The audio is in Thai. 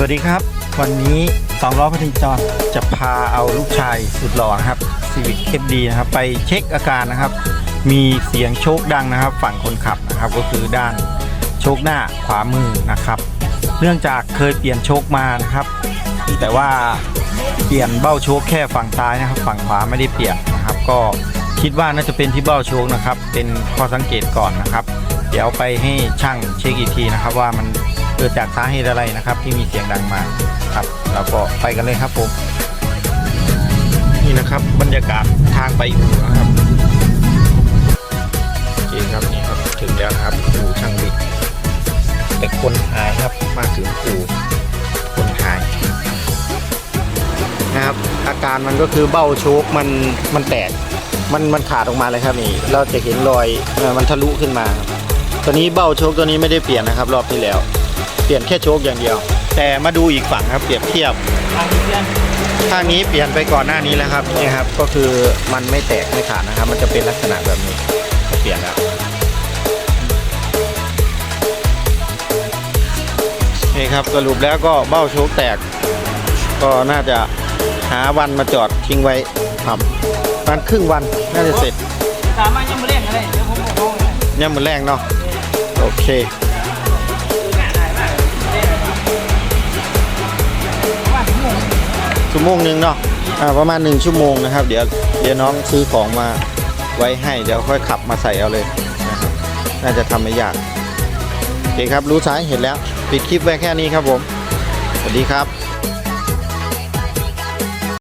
สวัสดีครับ วันนี้สองล้อพัทิจรจะพาเอาลูกชายสุดหล่อนะครับซีวิ c เคดีนะครับไปเช็คอาการนะครับ มีเสียงโชคดังนะครับ ฝั่งคนขับนะครับ ก็คือด้านโชคหน้าขวามือนะครับ เนื่องจากเคยเปลี่ยนโชคมานะครับ แต่ว่าเปลี่ยนเบ้าโชคแค่ฝั่งซ้ายนะครับ ฝั่งขวาไม่ได้เปลี่ยนนะครับ ก็คิดว่าน่าจะเป็นที่เบ้าโชคนะครับ เป็นข้อสังเกตก่อนนะครับ เดี๋ยวไปให้ช่างเช็คอีกทีนะครับว่ามัน เกิดจากสาเหตุอะไรนะครับ ที่มีเสียงดังมาครับเราก็ไปกันเลยครับผมนี่นะครับ บรรยากาศทางไปอู่นะครับโอเคครับนี่ครับถึงแล้วครับอู่ช่างบิ๊กแต่คนหายครับมาถึงอู่คนหายนะครับ อาการมันก็คือเบ้าโชคมันมันแตกมันมันขาดออกมาเลยครับนี่เราจะเห็นรอยมันทะลุขึ้นมา ตัวนี้เบ้าโชคตัวนี้ไม่ได้เปลี่ยนนะครับ รอบที่แล้ว เปลี่ยนแค่โชคอย่างเดียว แต่มาดูอีกฝั่งครับเปรียบเทียบทางนี้เพื่อนข้างนี้เปลี่ยนไปก่อนหน้านี้แล้วครับนี่ครับ ก็คือมันไม่แตกไม่ขาดนะครับ มันจะเป็นลักษณะแบบนี้เปลี่ยนแล้วนี่ครับสรุปแล้วก็เบ้าโชคแตก ก็น่าจะหาวันมาจอดทิ้งไว้ทำประมาณครึ่งวันน่าจะเสร็จสามารถยังไม่เล่นกันเลยเดี๋ยวผมบอกน้องเลยย่ำมือแรงเนาะโอเค ชั่วโมงหนึงเนาะอ่าประมาณหนึ่งชั่วโมงนะครับ เดี๋ยวเดี๋ยวน้องซื้อของมาไว้ให้เดี๋ยวค่อยขับมาใส่เอาเลยนะครับน่าจะทำไม่ยากโอเคครับรู้สายเห็นแล้ว ปิดคลิปไว้แค่นี้ครับผม สวัสดีครับ